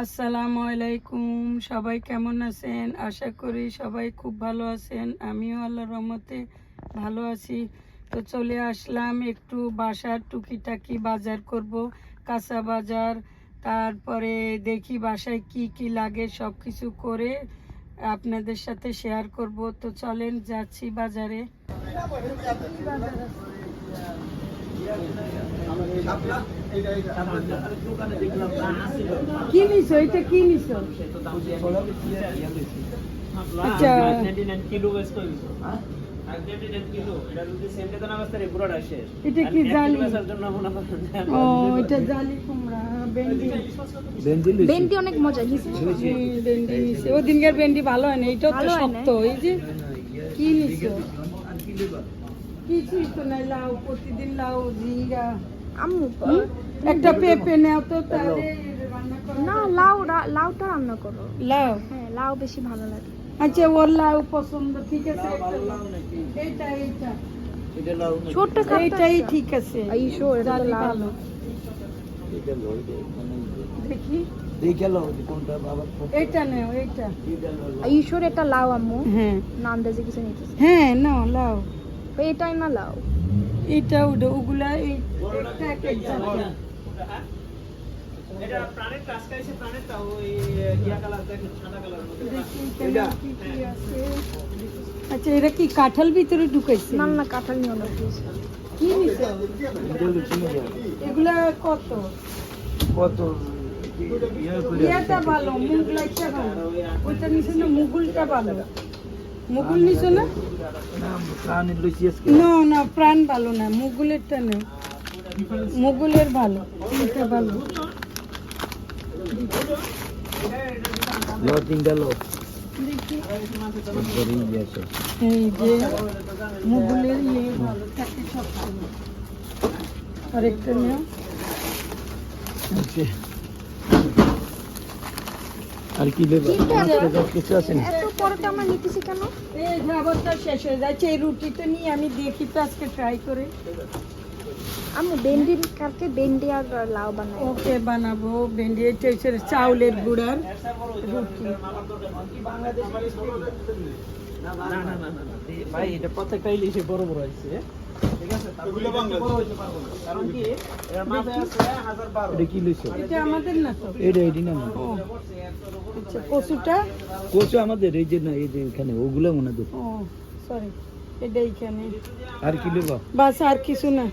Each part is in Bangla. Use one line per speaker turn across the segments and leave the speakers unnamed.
আসসালামু আলাইকুম। সবাই কেমন আছেন? আশা করি সবাই খুব ভালো আছেন। আমিও আল্লাহর রহমতে ভালো আছি। তো চলে আসলাম একটু বাসার টুকিটাকি বাজার করব, কাঁচা বাজার। তারপরে দেখি বাসায় কি কি লাগে সব কিছু করে আপনাদের সাথে শেয়ার করব। তো চলেন যাচ্ছি বাজারে। কি নিছো? এটা কি নিছো? আচ্ছা। এটা কি জালি? ও এটা জালি কুমড়া ভেন্ডি।
ভেন্ডি অনেক মজা নিছে
হুম, নিছে ও দিনকার ভালো হয় না? এটাও তো। শক্ত। এই যে কি নিছো? কিছুই তো নাই লাউ প্রতিদিন লাউ ঝিঙ্গা।
আম্মু?
একটা পেঁপে নেও তো তাহলে
না লাউ লাউটা রান্না করো।
লাউ?
হ্যাঁ লাউ বেশি ভালো লাগে।
আচ্ছা ওর লাউ পছন্দ ঠিক আছে? এইটা এইটা।
ছোট্ট
এইটাই ঠিক আছে।
you sure? এটা লাউ।
দেখি।
ঈশ্বর এটা লাউ আম্মু।
হ্যাঁ।
না আন্দাজে কিছু নিতেছে।
হ্যাঁ লাউ।
তো এটাই না
কি আছে। আচ্ছা এটা কি কাঁঠাল ভিতরে ঢুকাইছে
না না কাঁঠাল নিও না
কি নিছো? এগুলা কত?
কত?
ইয়েটা ভালো মুগলাইটা ভালো। ওইটা নিছো না মুগুলটা ভালো। মুগুল নিছো না?
প্রাণ লইছি
না না প্রাণ ভালো না মুগুলেরটা নেই। মুগুলের ভালো এটা ভালো।
তিনটা লো।
দেখি।
ধরেই গেছে
এই যে মুগুলের ইয়ে ভালো থাকে সব আরেকটা নেও।
আর কি দেবো? কিছু আছে না?
এত আমরা নিতেছি কেন?
এই খাবারটা শেষ হয়ে যাচ্ছে। এই রুটিটা নিয়ে আমি দেখি তো আজকে ট্রাই করে।
আমি ভেন্ডি কালকে ভেন্ডি আর লাউ বানাই।
ওকে বানাবো ভেন্ডি এটা হচ্ছে চাউলের গুঁড়ার রুটি।
না না না না ভাই এটা প্রত্যেকটা ইলিশে বড় বড় আছে ঠিক আছে তারপরে বড় হইতে পারব না। কারণ কি এর মাপে আছে 1012 এটা কি লইছো
এটা আমাদের না
এটা এডি
ও কচুটা?
কোচো আমাদের এই যে না এই যে এখানে ওগুলো মনে দেব
ও সরি এটা এইখানে।
আর কি
বাস আর কিছু না।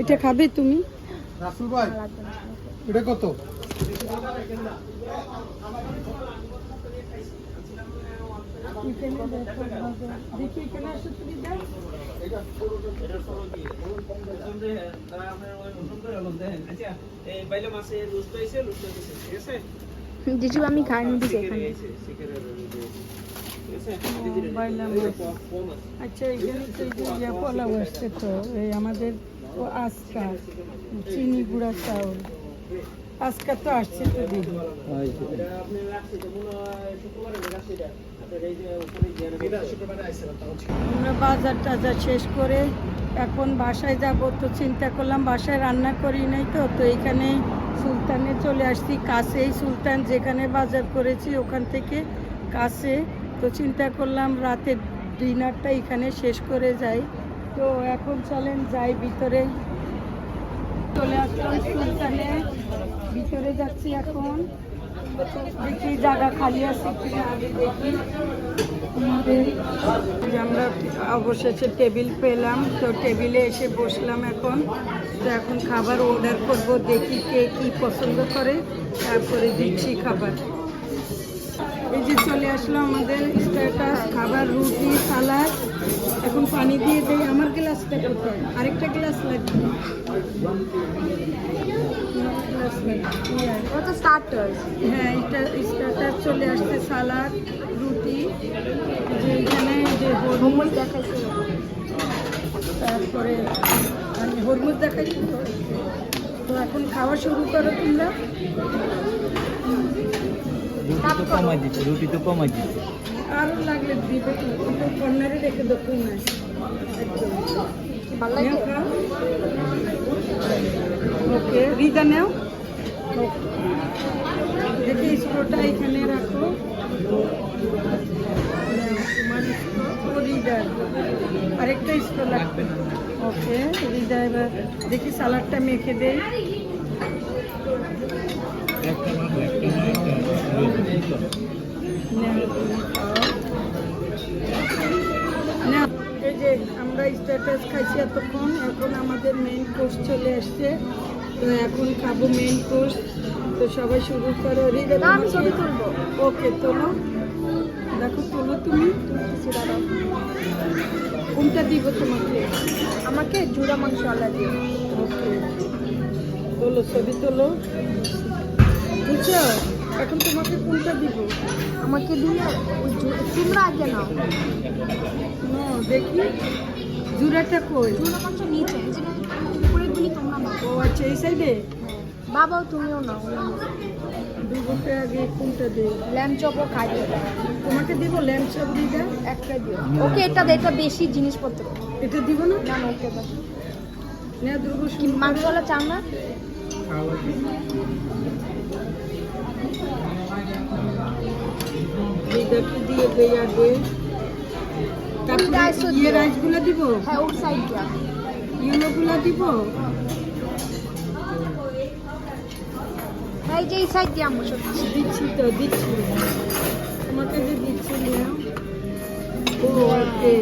এটা খাবে তুমি?
রাসুল ভাই এটা কত?
জিজু আমি খাই নিতেছি এখানে।
আচ্ছা এখানে তো এই যে পোলাও তো এই আমাদের ও আজকা, চিনি গুঁড়া চাউল। আজকা তো আসছে তো দিদি আমরা বাজার টাজার শেষ করে এখন বাসায় যাব তো চিন্তা করলাম, বাসায় রান্না করি নাই তো তো এখানে সুলতানে চলে আসছি। কাছেই সুলতান, যেখানে বাজার করেছি ওখান থেকে কাছে। তো চিন্তা করলাম রাতের ডিনারটা এখানে শেষ করে যাই। তো এখন চলেন যাই ভিতরে। চলে আসলাম সুলতানে। ভিতরে যাচ্ছি এখন। দেখি জায়গা খালি আছে আগে দেখি। আমরা অবশেষে টেবিল পেলাম। তো টেবিলে এসে বসলাম এখন। তো এখন খাবার অর্ডার করব, দেখি কে কি পছন্দ করে। তারপরে দিচ্ছি খাবার। যে চলে আসলো আমাদের স্ট্যাটাস খাবার রুটি সালাদ এখন পানি দিয়ে দেই। আমার গ্লাসটা কোথায়? আরেকটা গ্লাস লাগবে।
স্টার্টার্স
হ্যাঁ এটা স্টার্টার চলে আসছে সালাদ রুটি। যে এখানে যে হরমুজ
দেখাইছে।
তারপরে হরমুজ দেখাচ্ছি তো তো এখন খাওয়া শুরু করো তোমরা।
রুটি তো কমাই দিচ্ছে রুটি তো কমাই দিচ্ছে
আরও লাগলে দিবে তো কর্নারে রেখে দো কোনায়
ভালো
নেও ওকে রিদা নেও। দেখি স্ক্রোটা এখানে রাখো। আরেকটা স্ক্রো লাগবে ওকে হৃদয় এবার দেখি সালাডটা মেখে দেই। নাও, তুমি খাও। নাও, এই যে আমরা স্ট্যাটাস খাইছি এতক্ষণ। এখন আমাদের মেইন কোর্স চলে আসছে। তো এখন খাব মেইন কোর্স তো সবাই শুরু করো।
আমি ছবি তুলবো।
ওকে তোলো। দেখো তোলো তুমি। কোনটা দিব তোমাকে?
আমাকে জুড়া মাংস আলা দিও
ওকে তোলো ছবি তোলো। বুঝছ? এখন তোমাকে কোনটা দিব?
আমাকে দিলে জু- তোমরা আগে নাও।
না দেখি। জুড়াটা কই?
জুড়া মাংস নিচে এই উপরে গুলি তোমরা
ও আচ্ছা এই সাইডে
বাবাও তুমিও নাও।
দুটোতে আগে কোনটা দেই
ল্যাম্প চপও খাই
তোমাকে দিব ল্যাম্প সবজিটা
একটা দিও। ওকে এটা দে, এটা বেশি জিনিসপত্র।
এটা দিব না?
না না ওকে দাও।
না দুর্গা
কি মাংসওয়ালা চাও না?
এইটাকে দিয়ে দেই আগে তারপরে ইয়ে। রাইসগুলো দিব?
হ্যাঁ ওর সাইড
ইয়েলোগুলো দিব?
এই যে এই সাইড দিয়ে কিছু।
দিচ্ছি। তো দিচ্ছি। তোমাকে যে দিচ্ছি নাও। ও ওকে।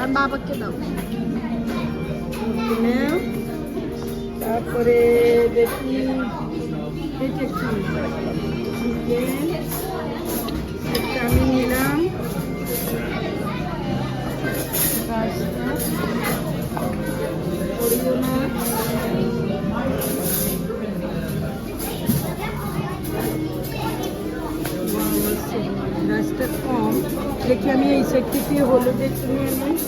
আর বাবাকে দাও।
তারপরে দেখি এটা কি চিকেন এটা আমি নিলাম পাঁচটা করিও না রাস্তা কম দেখি আমি এই সাইড থেকে হলুদ একটু নিয়ে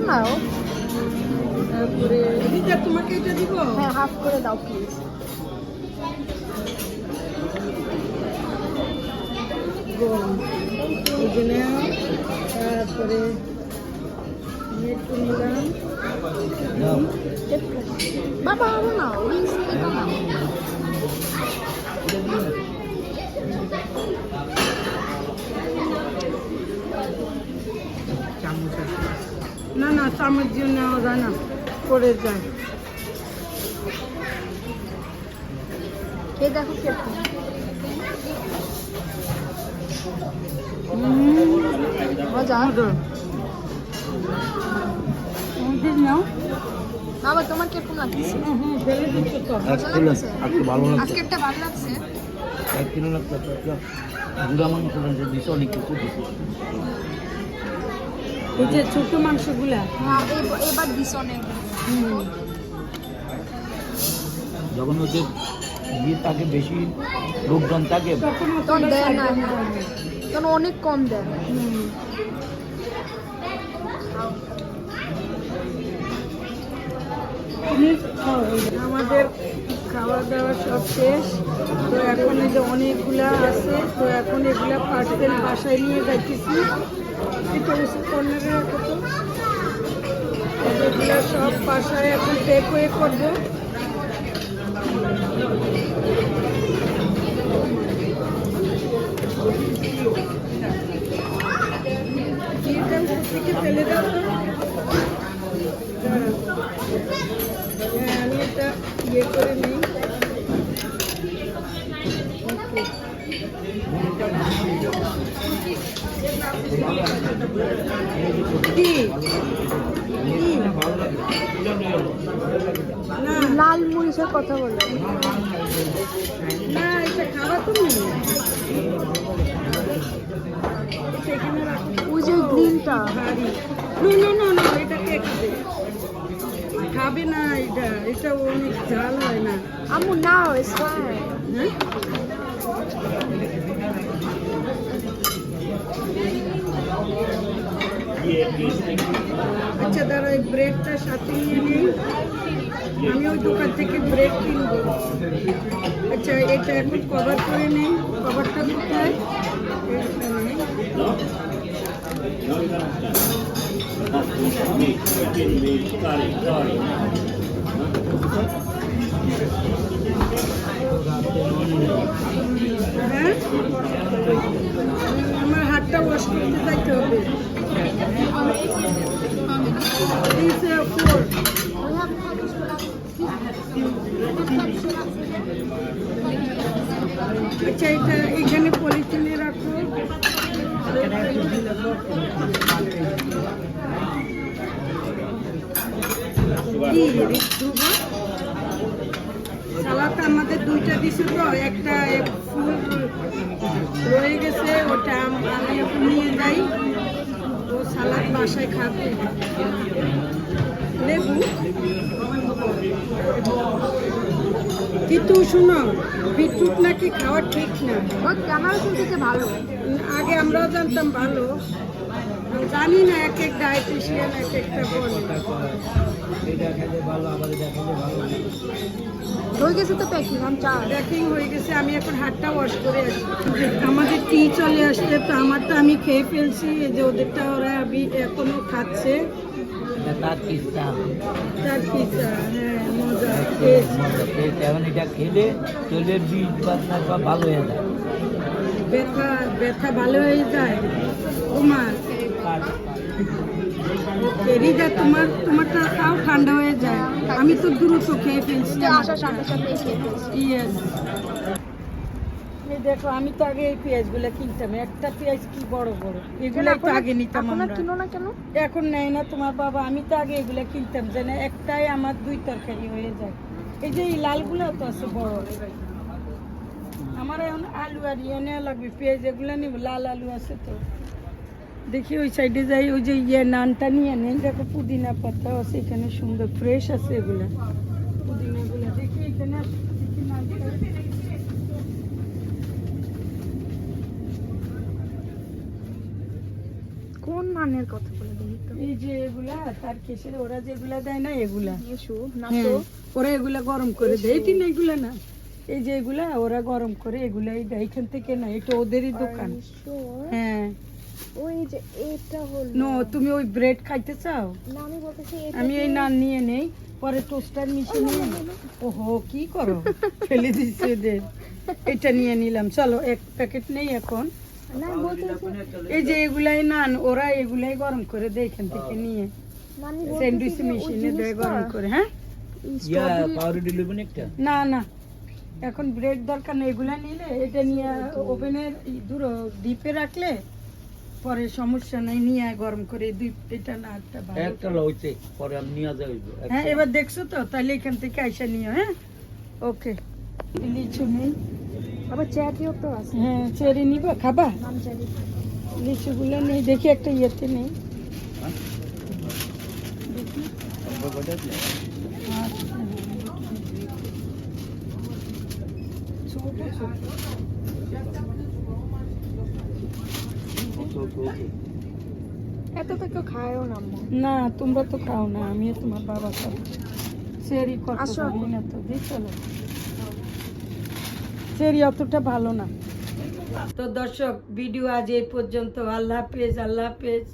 বাবা মাংস নাও
তারপরে তোমাকে এটা দিব?
হ্যাঁ হাফ করে দাও প্লিজ
গম তারপরে একটু নিলাম।
বাবা এটা
না দিয়ে নেওয়া যায়। না পড়ে। যায়
খেয়ে দেখো বাবা তোমার কীরকম লাগছে?
দিচ্ছ তো।
মজা লাগছে?
আজকে ভালো লাগছে।
একটা ভালো লাগছে।
এক কিলো লাগছে গুড়া মাংস দিছে অনেক
যে ছোট মাংসগুলা?
হ্যাঁ এবার দিস
যখন ওদের ইয়ে থাকে বেশি লোকজন থাকে
তখন
দেয় না। তখন অনেক কম দেয়।
আমাদের খাওয়া দাওয়া সব শেষ। তো এখন এই যে অনেকগুলা আছে তো এখন এগুলা পার্সেল বাসায় নিয়ে যাইতেছি। সব পাশায় এখন টেক হয়ে করব। ফেলে দাও তো দাঁড়াও। হ্যাঁ আমি এটা ইয়ে করে নিই ওকে কি কি? না
লাল মরিচের কথা বলে
না এটা খাওয়া তুমি এটা এখানে রাখো
ওই যে গ্রিনটা
নো নো নো নো এটা খাবে? না এটা এটা অনেক ঝাল হয় না।
আমু নাও ইটস ফাইন
হ্যাঁ? আচ্ছা দাঁড়া এই ব্রেডটা সাথে নিয়ে নিই। দোকান থেকে ব্রেড কিনবো। আচ্ছা এটা এখন কভার করে নিই কভারটা কোথায়? হ্যাঁ? আমার হাতটা ওয়াশ করতে যাইতে হবে। These are. আচ্ছা এটা এখানে পলিথিনে রাখো। আমাদের দুইটা দিছে তো, একটা ফুল রয়ে গেছে, ওটা আমি নিয়ে যাই। সালাদ বাসায় খাবে। লেবু? কিন্তু শুনো বিটরুট নাকি খাওয়া ঠিক না?
আমারও শুনতেছে ভালো।
আগে আমরাও জানতাম ভালো। জানি না এক এক ডায়েটিশিয়ান এক একটা বলে।
হয়ে গেছে তো প্যাকিং আমি চা
প্যাকিং হয়ে গেছে আমি এখন হাতটা ওয়াশ করে আসি। আমাদের টি চলে আসছে তো আমারটা আমি খেয়ে ফেলছি যে ওদেরটা ওরা আমি এখনও খাচ্ছে।
তার
হ্যাঁ মজা খেয়েছি।
এখন এটা খেলে চুলের বীজ বাদনা সব ভালো হয়ে যায়।
ব্যথা ব্যথা ভালো হয়ে যায়? তোমার তোমার তোমারটা তাও ঠান্ডা হয়ে যায়। আমি তো দ্রুত খেয়ে ফেলছি।
আসার সাথে সাথে
দেখো আমি তো আগে এই পেঁয়াজগুলো কিনতাম। একটা পেঁয়াজ কি বড় বড়? এগুলো তো আগে নিতাম
এখন
আমরা।
কিনো না কেন?
এখন নেয় না তোমার বাবা। আমি তো আগে এগুলো কিনতাম। যে না একটাই আমার দুই তরকারি হয়ে যায়। এই যে এই লালগুলো তো আছে বড়। আমার এখন আলু আর ইয়ে নেওয়া লাগবে। পেঁয়াজ এগুলো নিব। লাল আলু আছে তো। দেখি ওই সাইডে যাই ওই যে ইয়ে নানটা নিয়ে নেন দেখো পুদিনা পাতা আছে এখানে সুন্দর ফ্রেশ আছে এগুলা। পুদিনাগুলো দেখি এখানে।
কোন মানের কথা বলে
এই যে এগুলা তার কেসের ওরা যেগুলা দেয় না এগুলা। হ্যাঁ, ওরা এগুলা গরম করে দেয়। এগুলা না এই যে এগুলা ওরা গরম করে এগুলাই দেয়। এখান থেকে না এটা ওদেরই দোকান। হ্যাঁ।
ওই যে এটা হলো।
নো তুমি ওই ব্রেড খাইতে চাও?
না আমি বলতেছি এটা
আমি এই নান নিয়ে নেই পরে টোস্টার মিশিয়ে নিয়ে ওহো কি করো? ফেলে দিচ্ছে ওদের। এটা নিয়ে নিলাম। চলো এক প্যাকেট নেই এখন।
না
এই যে এগুলাই নান ওরা এগুলাই গরম করে দেয় এখান থেকে নিয়ে। স্যান্ডউইচ মেশিনে দেয় গরম করে হ্যাঁ?
ইয়া
না না। এখন ব্রেড দরকার নেই এগুলা নিলে এটা নিয়ে ওভেনের দূর ডিপে রাখলে পরে সমস্যা নাই নিয়ে গরম করে দুই এটা না একটা ভালো।
একটা লইছে পরে আমি নিয়ে যাইব
হ্যাঁ এবার দেখছ তো তাহলে এখান থেকে আইসা নিও হ্যাঁ? ওকে। লিচু নেই।
আবার চ্যাটিও তো আছে।
হ্যাঁ চেরি নিবা খাবা?
নাম
লিচুগুলো নেই দেখি একটা ইয়েতে নেই।
এত তো কেউ খায়ও না
না তোমরা তো খাও না আমি তোমার বাবা খাও চেরি কত না তো দিয়ে চলো। চেরি অতটা ভালো না। তো দর্শক ভিডিও আজ এই পর্যন্ত। আল্লাহ হাফেজ আল্লাহ হাফেজ।